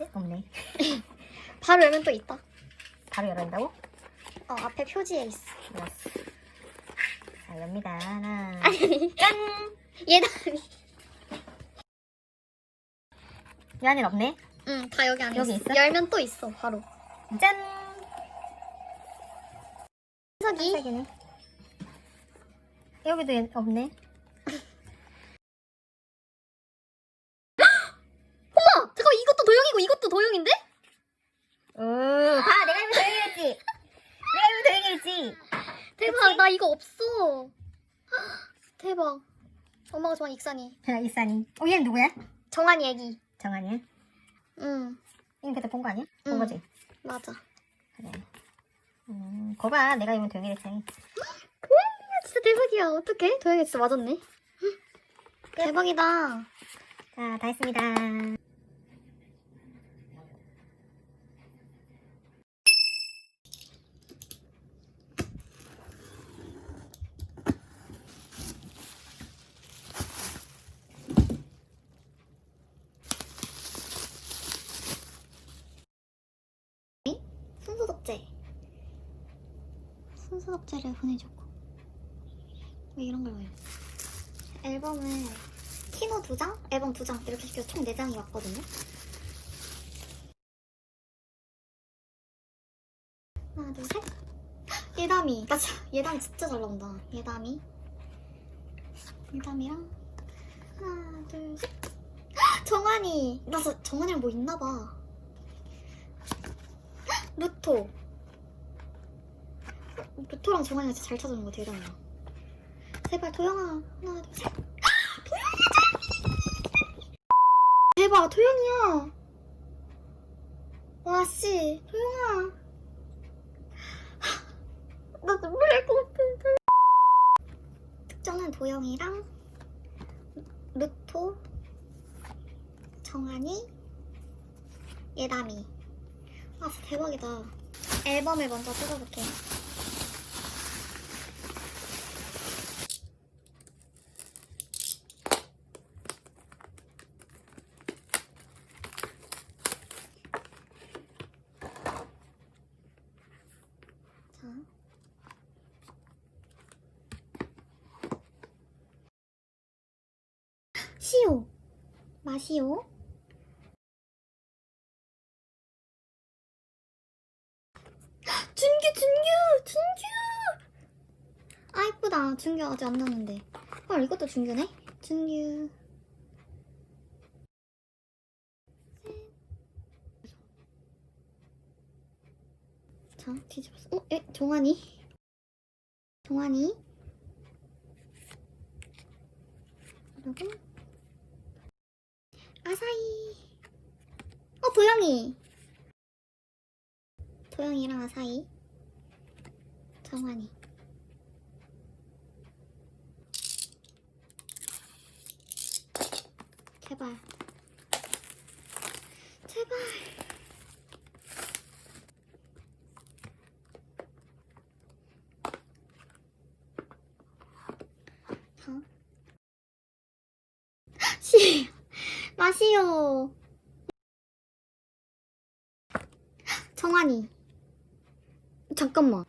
있지? 없네. 바로 열면 또 있다. 바로 열어야 된다고? 어 앞에 표지에 있어. 알았어. 자, 엽니다. 하나. 아니 짠! 얘다. 이 안엔 없네. 응다 여기 안에 여기 있어. 열면 또 있어 바로. 짠! 현석이 색이네. 여기도 얘- 없네. 어머 잠깐 이것도 도형이고 이것도 도형인데? 오, 봐, 내가 이거 도행했지. 내가 이거 도행했지. 대박 그치? 나 이거 없어. 대박. 엄마가 좋아하는 익산이. 자, 이산이. 어, 얘는 누구야? 정한이 애기. 정한이야? 응 이거 그때 본 거 아니야? 본 응. 거지? 맞아. 그래. 음, 거봐, 내가 이거 도행했지. 진짜 대박이야. 어떡해? 도형이 진짜 맞았네. 대박이다. 자, 다 했습니다. 순서 덕제. 순서 덕제를 보내줬고. 왜 이런 걸 왜? 앨범을 키노 두 장, 앨범 두 장 이렇게 시켜서 총 네 장이 왔거든요. 하나, 둘, 셋. 예담이. 나 예담이 진짜 잘 나온다. 예담이. 예담이랑 하나, 둘, 셋. 정한이. 나 진짜 정한이랑 뭐 있나 봐. 루토. 루토랑 정한이가 진짜 잘 찾아오는 거 대단하다. 제발 도영아. 하나, 둘, 셋. 도영이야! 대박, 도영이야. 와, 씨. 도영아. 나 눈물 날것 같아. 특정은 도영이랑 루토, 정한이, 예담이. 아, 진짜 대박이다. 앨범을 먼저 뜯어볼게요. 자. 시오. 마시오. 준규, 준규, 준규! 아, 준규 아직 안 나왔는데. 헐, 이것도 준규네? 준규. 자, 뒤집었어. 어, 에, 종환이. 종환이. 그리고, 아사히. 어, 도영이. 도영이랑 아사히. 정환이. 제발. 제발. 자. 시, 마시오. 정환이. 잠깐만.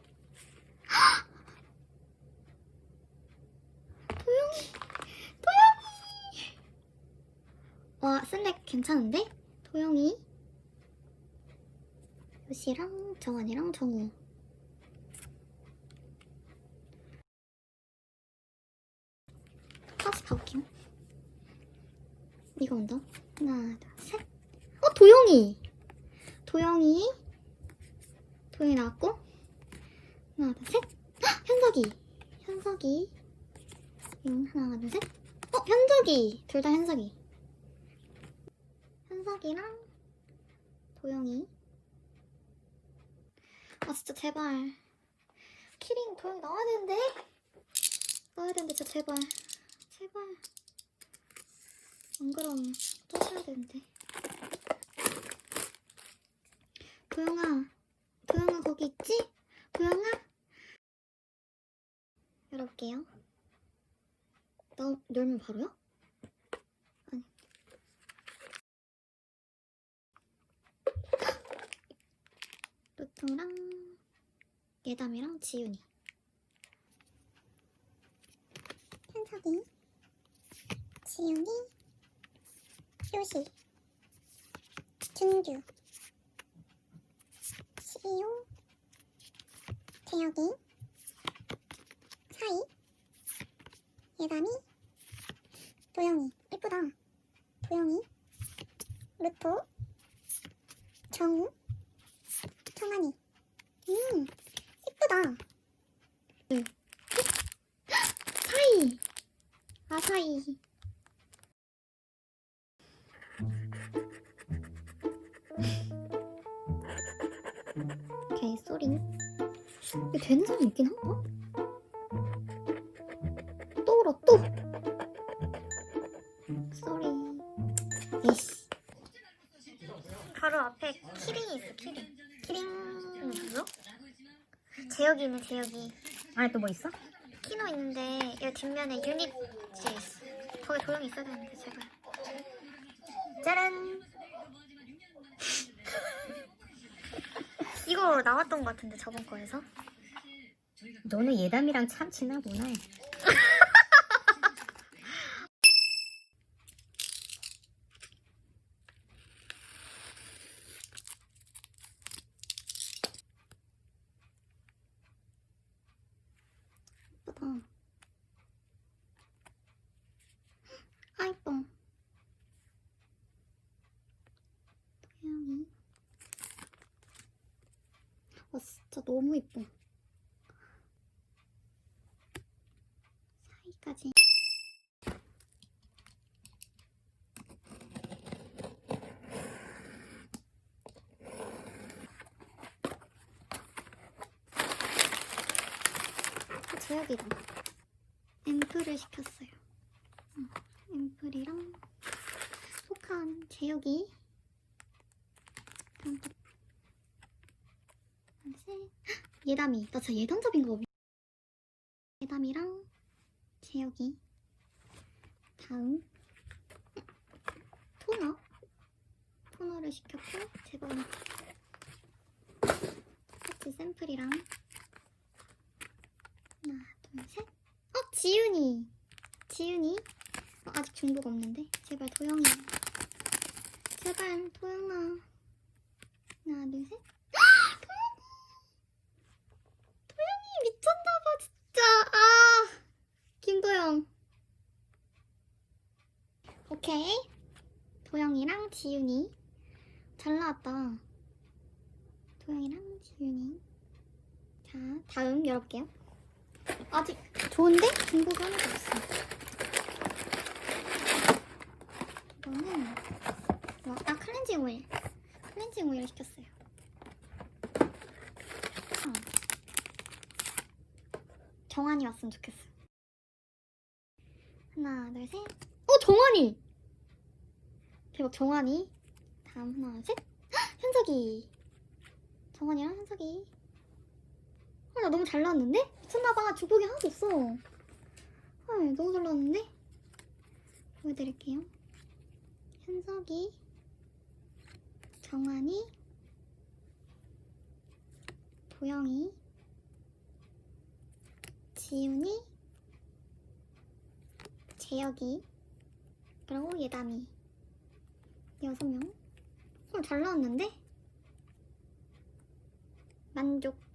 도영이, 도영이. 와, 슬랙 괜찮은데? 도영이, 요시랑 정환이랑 정우. 다시 가볼게요. 이거 먼저. 하나, 둘, 셋. 어, 도영이. 도영이. 도영이 나왔고. 하나, 둘, 셋. 헉, 현석이. 현석이. 응, 하나, 둘, 셋. 어, 현석이. 둘 다 현석이. 현석이랑 도영이. 아, 진짜 제발. 키링 도영이 나와야 되는데? 나와야 되는데, 진짜 제발. 제발. 안또 사야 되는데. 도영아, 도영아 거기 있지? 도영아? 열어볼게요. 나 열면 바로요? 예담이랑 지윤이. 현석이, 지윤이, 효시, 준규, 시우, 재혁이, 사이, 예담이, 도영이. 예쁘다. 도영이, 루토, 정우, 청아니. 음, 예쁘다. 사이. 아사히. 오케이, 쏘리. 이게 되는 사람 있긴 한가? 또 울어, 또! 쏘리. 예시. 바로 앞에 키링이 있어, 키링. 키링 누구요? 재혁이네, 재혁이. 안에 또 뭐 있어? 키노 있는데 이 뒷면에 유닛 지 있어. 거기 도형이 있어야 되는데 제발. 짜란. 이거 나왔던 것 같은데 저번 거에서. 너네 예담이랑 참 친하구나. 예쁘다. 아 이뻐. 도영이. 와 진짜 너무 이뻐. 사이까지. 제약이다. 앰플을 시켰어요. 응, 앰플이랑 속한 제육이. 예담이. 나 진짜 예담 잡인 거. 예담이랑 제육이. 다음. 토너. 토너를 시켰고, 제번 똑같이 샘플이랑 둘, 셋. 어, 지윤이. 지윤이. 어, 아직 중복 없는데. 제발 도영이. 제발 도영아. 하나, 둘, 셋. 헉, 도영이. 도영이 미쳤나봐 진짜. 아, 김도영. 오케이. 도영이랑 지윤이. 잘 나왔다. 도영이랑 지윤이. 자, 다음 열어볼게요. 아직 좋은데? 중복 하나도 없어. 이거는 어, 아 클렌징 오일. 클렌징 오일 시켰어요. 어. 정한이 왔으면 좋겠어. 하나, 둘, 셋. 어, 정한이! 대박, 정한이. 다음 하나, 셋. 헉, 현석이. 정한이랑 현석이. 아, 나 너무 잘 나왔는데? 미쳤나봐. 중복이 하나도 없어. 헐, 너무 잘 나왔는데? 보여드릴게요. 현석이, 정한이, 도영이, 지윤이, 재혁이, 그리고 예담이. 여섯 명. 헐, 잘 나왔는데? 만족.